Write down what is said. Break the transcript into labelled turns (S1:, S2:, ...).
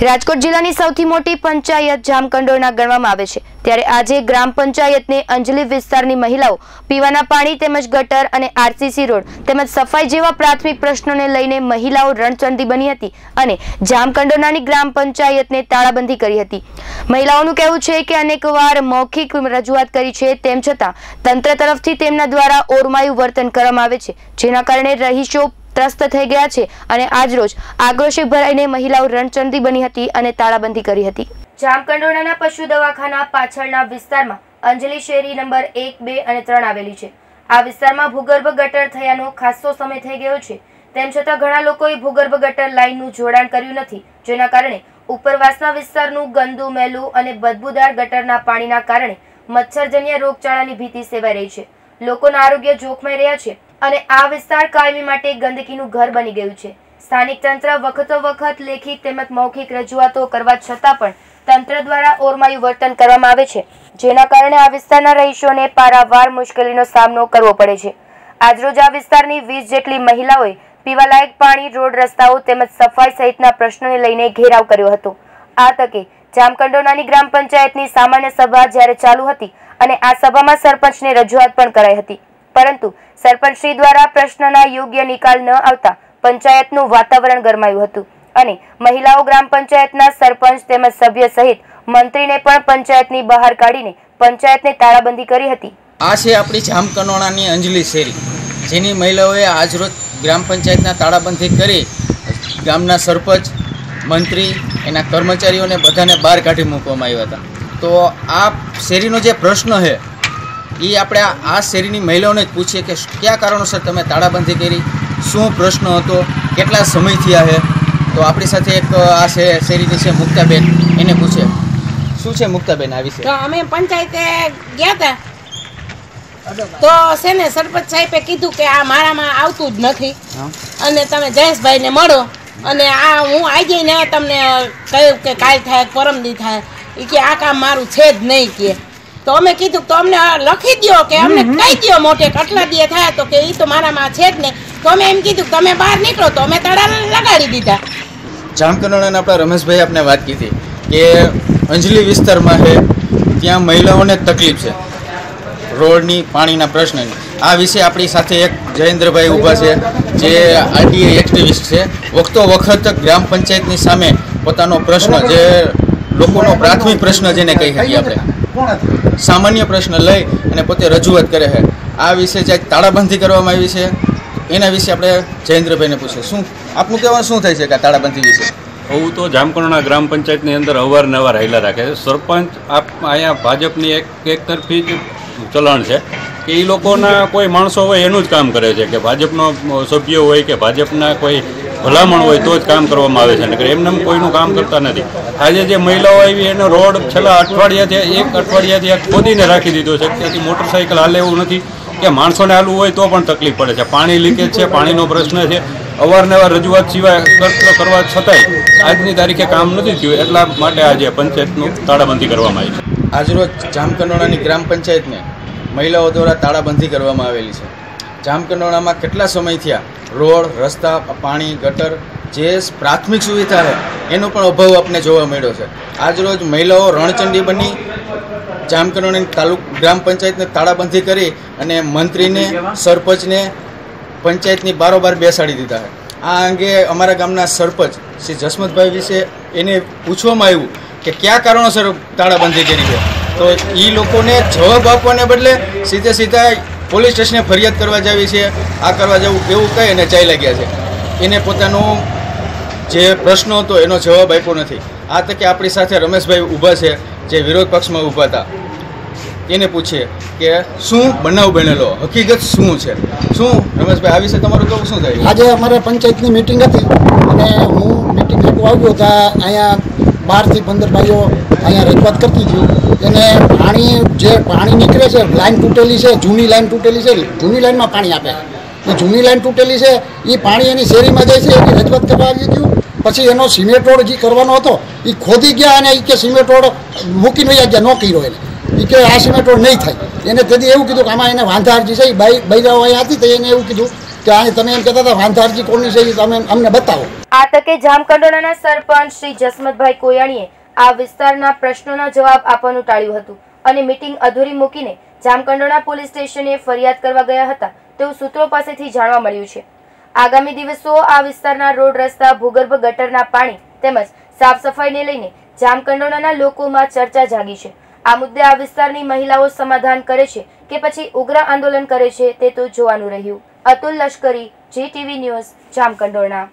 S1: રાજકોટ જિલ્લાની સૌથી મોટી પંચાયત જામકંડોરણા ગણવામાં આવે છે. ત્યારે આજે ગ્રામ પંચાયતને અંજલી વિસ્તારની મહિલાઓ પીવાના પાણી તેમજ ગટર અને આરસીસી રોડ તેમજ સફાઈ જેવા પ્રાથમિક પ્રશ્નોને લઈને મહિલાઓ રણચંડી બની હતી અને જામકંડોરણાની ગ્રામ પંચાયતને તાળાબંધી કરી હતી. મહિલાઓનું કહેવું છે કે અનેકવાર મૌખિક રજૂઆત કરી છે તેમ છતાં તંત્ર તરફથી તેમના દ્વારા ઓરમાયું વર્તન કરવામાં આવે છે, જેના કારણે રહીશો ત્રસ્ત થઈ ગયા છે અને આજરોજ આક્રોશે ભરાઈને મહિલાઓ રણચંડી બની હતી અને તાળાબંધી કરી હતી. જામકંડોળાના પશુ દવાખાના પાછળના વિસ્તારમાં અંજલિ શેરી નંબર એક, બે અને ત્રણ આવેલી છે. આ વિસ્તારમાં ભૂગર્ભ ગટર થયાનો ખાસો સમય થઈ ગયો છે. તેમ છતાં ઘણા લોકોએ ભૂગર્ભ ગટર લાઇનનું જોડાણ કર્યું નથી, જેના કારણે ઉપરવાસના વિસ્તારનું ગંદુ, મેલું અને બદબૂદાર ગટરના પાણીના કારણે મચ્છરજન્ય રોગચાળાની ભીતિ સેવાઈ રહી છે. લોકોના આરોગ્ય જોખમાઈ રહ્યા છે અને આ વિસ્તાર કાયમી માટે ગંદકીનું ઘર બની ગયું છે. સ્થાનિક તંત્ર વખતો વખત લેખિત તેમજ મૌખિક રજૂઆતો કરવા છતાં પણ તંત્ર દ્વારા ઓરમાયું વર્તન કરવામાં આવે છે, જેના કારણે આ વિસ્તારના રહીશોને પારાવાર મુશ્કેલીનો સામનો કરવો પડે છે. આજરોજ આ વિસ્તારની વીસ જેટલી મહિલાઓએ પીવાલાયક પાણી, રોડ રસ્તાઓ તેમજ સફાઈ સહિતના પ્રશ્નોને લઈને ઘેરાવ કર્યો હતો. આ તકે જામકંડોનાની ગ્રામ પંચાયતની સામાન્ય સભા જ્યારે ચાલુ હતી અને આ સભામાં સરપંચને રજૂઆત પણ કરાઈ હતી. પરંતુ સરપંચશ્રી દ્વારા પ્રશ્નના યોગ્ય નિકાલ ન આવતા પંચાયતનું વાતાવરણ ગરમાયું હતું અને મહિલાઓ ગ્રામ પંચાયતના સરપંચ તેમજ સભ્ય સહિત મંત્રીને પણ પંચાયતની બહાર કાઢીને પંચાયતને તાળાબંધી કરી હતી.
S2: આ છે આપણી જામકનોણાની અંજલિ શેરી, જેની મહિલાઓએ આજરોજ ગ્રામ પંચાયતના તાળાબંધી કરી ગામના સરપંચ, મંત્રી, એના કર્મચારીઓને બધાને બહાર કાઢી મૂકવામાં આવ્યા હતા. તો આ શેરીનો જે પ્રશ્ન છે એ આપણે આ- શેરીની મહિલાઓને જ પૂછીએ કે કયા કારણોસર તમે તાળાબંધી કરી? શું પ્રશ્ન હતો? કેટલા સમયથી આ તો આપણી સાથે એક આ શેરીની છે મુક્તાબેન. એને પૂછે શું છે મુક્તાબેન? આ વિશે
S3: તો અમે પંચાયતે ગયા હતા તો છે ને સરપંચ સાહેબે કીધું કે આ મારામાં આવતું જ નથી. અને તમે જયેશભાઈને મળો. અને આ હું આજે ને તમને કહ્યું કે કાલ થાય પરમદી થાય. એ કે આ કામ મારું છે જ નહીં કે. તો અમે કીધું તો અમને લખી દ્યો કે અમને કહી દો મોટે કે આટલા દીએ થાય તો કે એ તો મારામાં છે જ ને. તો અમે એમ કીધું કે તમે બહાર નીકળો તો અમે તળા લગાડી દીધા.
S2: જામકંડોળાના આપણા રમેશભાઈ આપણે વાત કીધી કે અંજલી વિસ્તારમાં છે ત્યાં મહિલાઓને તકલીફ છે. રોડની પાણીના પ્રશ્નની. આ વિશે આપણી સાથે એક જયેન્દ્રભાઈ ઊભા છે જે આરટીઆઈ એક્ટિવિસ્ટ છે. વખતો વખત ગ્રામ પંચાયતની સામે પોતાનો પ્રશ્ન જે લોકોનો પ્રાથમિક પ્રશ્ન જેને કહી શકીએ આપણે. સામાન્ય પ્રશ્ન લઈ અને પોતે રજૂઆત કરે છે. આ વિશે જે તાળાબંધી કરવામાં આવી છે, એના વિશે આપણે જયેન્દ્રભાઈને પૂછીએ. શું, આપનું કહેવાનું શું થાય છે કે તાળાબંધી વિશે?
S4: હું તો જામકંડોરણા ગ્રામ પંચાયતની અંદર અવારનવાર રહેલા રાખે છે. સરપંચ, આપ અહીંયા ભાજપની એક એક તરફી જ ચલણ છે કે એ લોકોના કોઈ માણસો હોય એનું જ કામ કરે છે. કે ભાજપનો સભ્ય હોય કે ભાજપના કોઈ ભલામણ હોય તો જ કામ કરવામાં આવે છે. નકર એમને એમ કોઈનું કામ કરતા નથી. આજે જે મહિલાઓ આવી એનો રોડ છેલ્લા અઠવાડિયાથી, એક અઠવાડિયાથી આ ખોદીને રાખી દીધો છે. ત્યાંથી મોટરસાઇકલ હાલે એવું નથી. કે માણસોને હાલવું હોય તો પણ તકલીફ પડે છે. પાણી લીકેજ છે, પાણીનો પ્રશ્ન છે. અવારનવાર રજૂઆત સિવાય કરતો કરવા છતાંય આજની તારીખે કામ નથી થયું. એટલા માટે આજે પંચાયતનું તાળાબંધી કરવામાં આવી છે.
S2: આજરોજ જામકંડોળાની ગ્રામ પંચાયતને મહિલાઓ દ્વારા તાળાબંધી કરવામાં આવેલી છે. જામકંડોળામાં કેટલા સમય થયા? રોડ, રસ્તા, પાણી, ગટર જે પ્રાથમિક સુવિધા છે એનો પણ અભાવ આપને જોવા મળ્યો છે. આજરોજ મહિલાઓ રણચંડી બની જામકંડોળાની તાલુક, ગ્રામ પંચાયતને તાળાબંધી કરી અને મંત્રીને, સરપંચને પંચાયતની બારોબાર બેસાડી દીધા છે આ અંગે અમારા ગામના સરપંચ શ્રી જસમતભાઈ વિશે એને પૂછવામાં આવ્યું કે કયા કારણોસર તાળાબંધી કરી છે? તો એ લોકોને જવાબ આપવાને બદલે સીધે સીધા પોલીસ સ્ટેશને ફરિયાદ કરવા જાવી છે. આ કરવા જવું એવું કહી અને ચાલ્યા ગયા છે. એને પોતાનો જે પ્રશ્ન હતો એનો જવાબ આપ્યો નથી. આ તકે આપણી સાથે રમેશભાઈ ઊભા છે, જે વિરોધ પક્ષમાં ઊભા હતા. એને પૂછીએ કે શું બનાવ બનેલો? હકીકત શું છે? શું? રમેશભાઈ, આ વિશે તમારું કેવું શું થાય?
S5: આજે અમારે પંચાયતની મિટિંગ હતી અને હું મિટિંગ જેટલું આવ્યો હતા અહીંયા બારથી પંદર ભાઈઓ અહીંયા રજૂઆત કરતી હતી. એને પાણી જે પાણી નીકળે છે, લાઈન તૂટેલી છે, જૂની લાઈન તૂટેલી છે, જૂની લાઈનમાં પાણી આપે. એ જૂની લાઈન તૂટેલી છે, એ પાણી એની શેરીમાં જાય છે, એની રજૂઆત કરવા આવી ગયું. પછી એનો સિમેન્ટ રોડ જે કરવાનો હતો, એ ખોદી ગયા અને એ કે સિમેન્ટ રોડ મૂકીને વયા ગયા, ન કર્યો એને. એ કે આ સિમેન્ટ રોડ નહીં થાય. એને તેથી એવું કીધું કે આમાં એને વાંધા અરજી છે એ બાઈ બૈરાઓ અહીંયા હતી તો એને એવું કીધું
S1: આગામી દિવસો આ વિસ્તારના રોડ રસ્તા, ભૂગર્ભ ગટરના પાણી તેમજ સાફ સફાઈને લઈને જામકંડોળાના લોકોમાં ચર્ચા જાગી છે. આ મુદ્દે આ વિસ્તારની મહિલાઓ સમાધાન કરે છે કે પછી ઉગ્ર આંદોલન કરે છે તે તો જોવાનું રહ્યું. અતુલ લશ્કરી જી ટીવી ન્યૂઝ જામકંડોરણા.